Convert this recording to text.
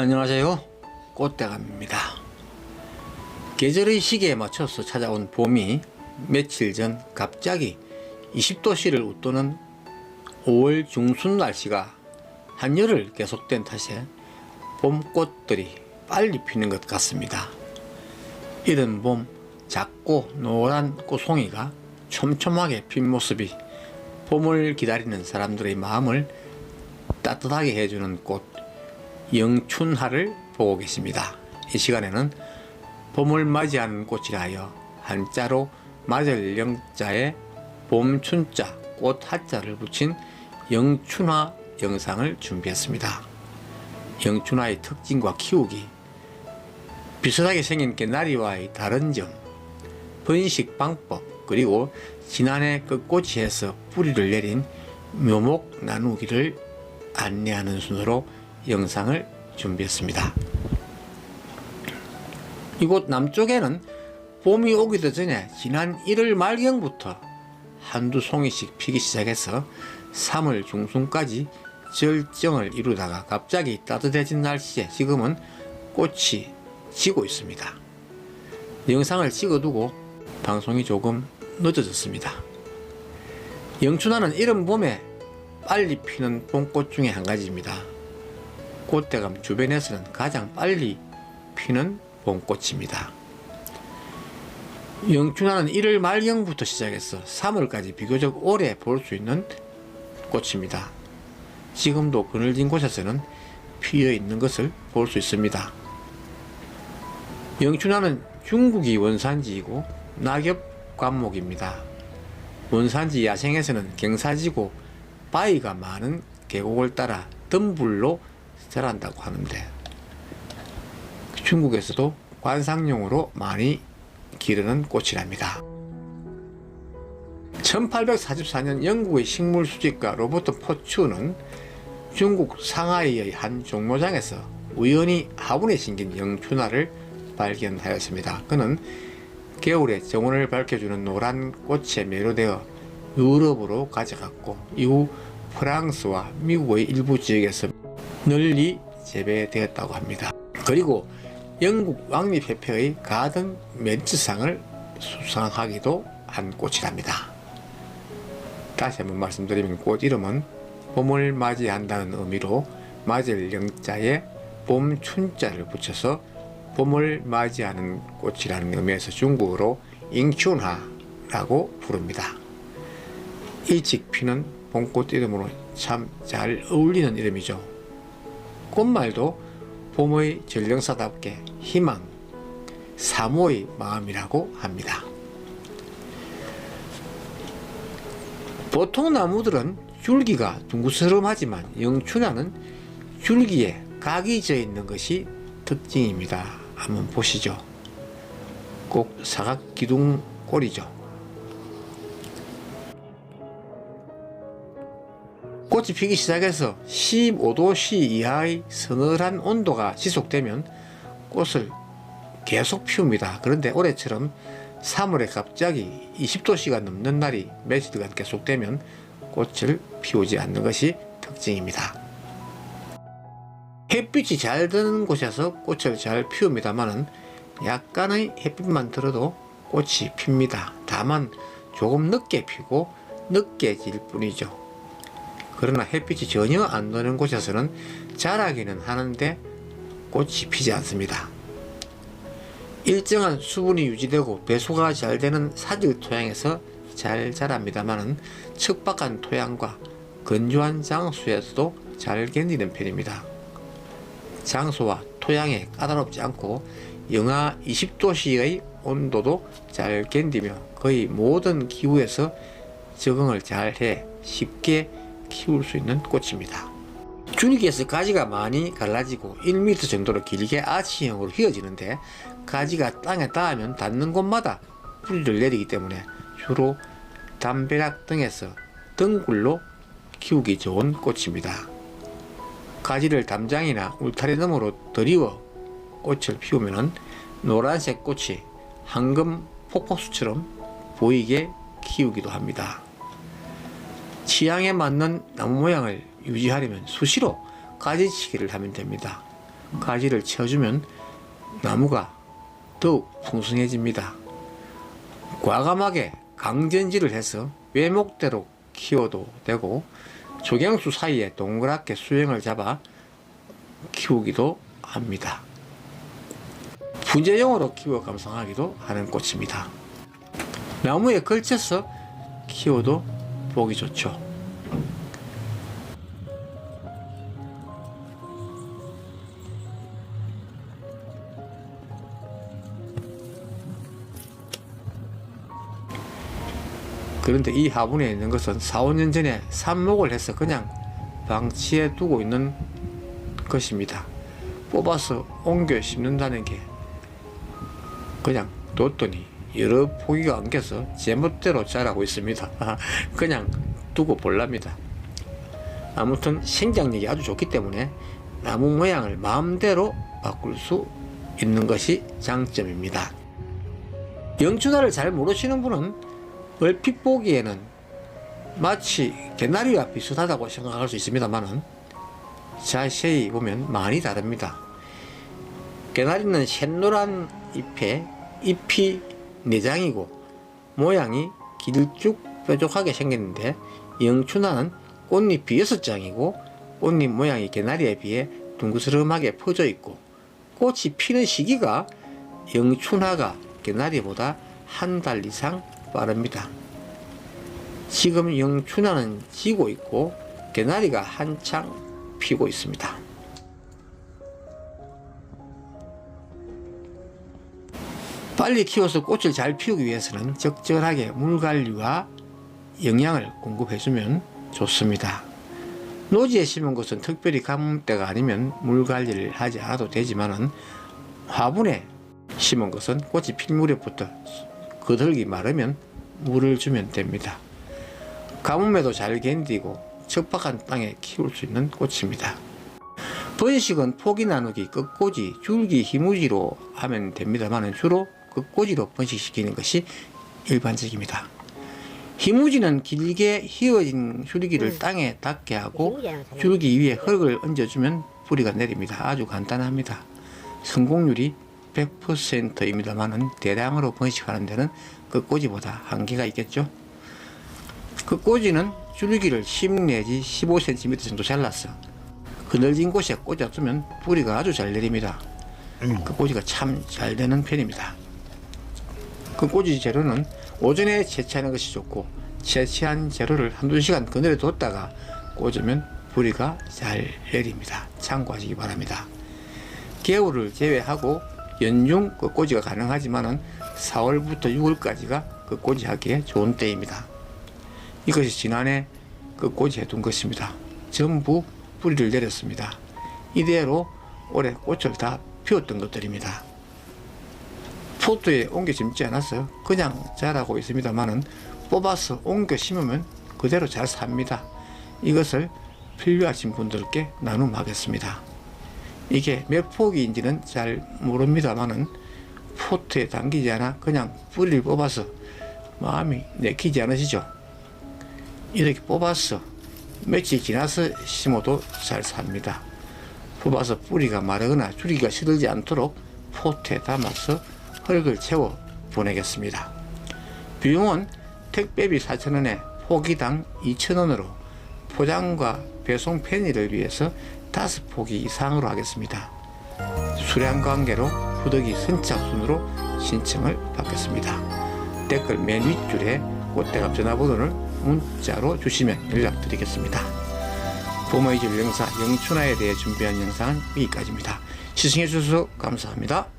안녕하세요. 꽃대감입니다. 계절의 시기에 맞춰서 찾아온 봄이 며칠 전 갑자기 20도씨를 웃도는 5월 중순 날씨가 한여를 계속된 탓에 봄꽃들이 빨리 피는 것 같습니다. 이른 봄 작고 노란 꽃송이가 촘촘하게 핀 모습이 봄을 기다리는 사람들의 마음을 따뜻하게 해주는 꽃 영춘하를 보고 계십니다. 이 시간에는 봄을 맞이하는 꽃이라 하여 한자로 맞을 영자에 봄춘자 꽃 한자를 붙인 영춘화 영상을 준비했습니다. 영춘화의 특징과 키우기 비슷하게 생긴 개나리와의 다른 점 번식 방법 그리고 지난해 끝꽃이에서 뿌리를 내린 묘목 나누기를 안내하는 순으로 영상을 준비했습니다. 이곳 남쪽에는 봄이 오기도 전에 지난 1월 말경부터 한두 송이씩 피기 시작해서 3월 중순까지 절정을 이루다가 갑자기 따뜻해진 날씨에 지금은 꽃이 지고 있습니다. 영상을 찍어두고 방송이 조금 늦어졌습니다. 영춘화는 이른 봄에 빨리 피는 봄꽃 중에 한 가지입니다. 꽃대감 주변에서는 가장 빨리 피는 봄꽃입니다. 영춘화는 1월 말경부터 시작해서 3월까지 비교적 오래 볼 수 있는 꽃입니다. 지금도 그늘진 곳에서는 피어 있는 것을 볼 수 있습니다. 영춘화는 중국이 원산지이고 낙엽 관목입니다. 원산지 야생에서는 경사지고 바위가 많은 계곡을 따라 덤불로 자란다고 하는데 중국에서도 관상용으로 많이 기르는 꽃이랍니다. 1844년 영국의 식물 수집가 로버트 포추는 중국 상하이의 한 종묘장에서 우연히 화분에 심긴 영춘화를 발견하였습니다. 그는 겨울에 정원을 밝혀주는 노란 꽃에 매료되어 유럽으로 가져갔고 이후 프랑스와 미국의 일부 지역에서 널리 재배되었다고 합니다. 그리고 영국 왕립협회의 가든 메리트상을 수상하기도 한 꽃이랍니다. 다시 한번 말씀드리면 꽃 이름은 봄을 맞이한다는 의미로 맞을 영자에 봄 춘자를 붙여서 봄을 맞이하는 꽃이라는 의미에서 중국어로 잉춘화라고 부릅니다. 일찍 피는 봄꽃 이름으로 참 잘 어울리는 이름이죠. 꽃말도 봄의 전령사답게 희망, 사모의 마음이라고 합니다. 보통 나무들은 줄기가 둥그스름하지만 영춘화는 줄기에 각이 져 있는 것이 특징입니다. 한번 보시죠. 꼭 사각 기둥 꼴이죠. 꽃이 피기 시작해서 15도씨 이하의 서늘한 온도가 지속되면 꽃을 계속 피웁니다. 그런데 올해처럼 3월에 갑자기 20도씨가 넘는 날이 며칠간 계속되면 꽃을 피우지 않는 것이 특징입니다. 햇빛이 잘 드는 곳에서 꽃을 잘 피웁니다만은 약간의 햇빛만 들어도 꽃이 핍니다. 다만 조금 늦게 피고 늦게 질 뿐이죠. 그러나 햇빛이 전혀 안 드는 곳에서는 자라기는 하는데 꽃이 피지 않습니다. 일정한 수분이 유지되고 배수가 잘 되는 사질 토양에서 잘 자랍니다만은 척박한 토양과 건조한 장소에서도 잘 견디는 편입니다. 장소와 토양에 까다롭지 않고 영하 20도씨의 온도도 잘 견디며 거의 모든 기후에서 적응을 잘해 쉽게 키울 수 있는 꽃입니다. 줄기에서 가지가 많이 갈라지고 1m 정도로 길게 아치형으로 휘어지는데 가지가 땅에 닿으면 닿는 곳마다 뿌리를 내리기 때문에 주로 담벼락 등에서 등굴로 키우기 좋은 꽃입니다. 가지를 담장이나 울타리 너머로 들이워 꽃을 피우면 노란색 꽃이 황금 폭포수처럼 보이게 키우기도 합니다. 취향에 맞는 나무 모양을 유지하려면 수시로 가지치기를 하면 됩니다. 가지를 쳐주면 나무가 더욱 풍성해집니다. 과감하게 강전지를 해서 외목대로 키워도 되고 조경수 사이에 동그랗게 수행을 잡아 키우기도 합니다. 분재용으로 키워 감상하기도 하는 꽃입니다. 나무에 걸쳐서 키워도 보기 좋죠. 그런데 이 화분에 있는 것은 4, 5년 전에 삽목을 해서 그냥 방치해 두고 있는 것입니다. 뽑아서 옮겨 심는다는 게 그냥 뒀더니 여러 포기가 엉겨서 제멋대로 자라고 있습니다. 그냥 두고 볼랍니다. 아무튼 생장력이 아주 좋기 때문에 나무 모양을 마음대로 바꿀 수 있는 것이 장점입니다. 영춘화를 잘 모르시는 분은 얼핏 보기에는 마치 개나리와 비슷하다고 생각할 수 있습니다만은 자세히 보면 많이 다릅니다. 개나리는 샛노란 잎에 잎이 내장이고 모양이 길쭉 뾰족하게 생겼는데 영춘화는 꽃잎이 여섯 장이고 꽃잎 모양이 개나리에 비해 둥그스름하게 퍼져 있고 꽃이 피는 시기가 영춘화가 개나리보다 한 달 이상 빠릅니다. 지금 영춘화는 지고 있고 개나리가 한창 피고 있습니다. 빨리 키워서 꽃을 잘 피우기 위해서는 적절하게 물관리와 영양을 공급해주면 좋습니다. 노지에 심은 것은 특별히 가뭄때가 아니면 물관리를 하지 않아도 되지만은 화분에 심은 것은 꽃이 필 무렵부터 거들기 마르면 물을 주면 됩니다. 가뭄에도 잘 견디고 척박한 땅에 키울 수 있는 꽃입니다. 번식은 포기 나누기, 끝꽂이, 줄기, 희무지로 하면 됩니다만 주로 끝꽂이로 번식시키는 것이 일반적입니다. 희무지는 길게 휘어진 줄기를 음. 땅에 닿게 하고 희무지랑 다르네. 줄기 위에 흙을 얹어주면 뿌리가 내립니다. 아주 간단합니다. 성공률이 100%입니다만은 대량으로 번식하는 데는 끝꽂이보다 한계가 있겠죠. 끝꽂이는 줄기를 10 내지 15cm 정도 잘라서 그늘진 곳에 꽂아두면 뿌리가 아주 잘 내립니다. 끝꽂이가 참 잘 되는 편입니다. 끝꽂이 재료는 오전에 채취하는 것이 좋고 채취한 재료를 한두 시간 그늘에 뒀다가 꽂으면 뿌리가 잘 내립니다. 참고하시기 바랍니다. 겨울을 제외하고 연중 끝꽂이가 가능하지만은 4월부터 6월까지가 끝꽂이 하기에 좋은 때입니다. 이것이 지난해 끝꽂이 해둔 것입니다. 전부 뿌리를 내렸습니다. 이대로 올해 꽃을 다 피웠던 것들입니다. 포트에 옮겨 심지 않았어요. 그냥 자라고 있습니다만은 뽑아서 옮겨 심으면 그대로 잘 삽니다. 이것을 필요하신 분들께 나눔하겠습니다. 이게 몇 폭인지는 잘 모릅니다만은 포트에 담기지 않아 그냥 뿌리를 뽑아서 마음이 내키지 않으시죠? 이렇게 뽑아서 며칠 지나서 심어도 잘 삽니다. 뽑아서 뿌리가 마르거나 줄기가 시들지 않도록 포트에 담아서 흙을 채워 보내겠습니다. 비용은 택배비 4,000원에 포기당 2,000원으로 포장과 배송 편의를 위해서 다섯 포기 이상으로 하겠습니다. 수량 관계로 후덕이 선착순으로 신청을 받겠습니다. 댓글 맨 윗줄에 꽃대갑 전화번호를 문자로 주시면 연락드리겠습니다. 봄의 질 영사 영춘화에 대해 준비한 영상은 여기까지입니다. 시청해 주셔서 감사합니다.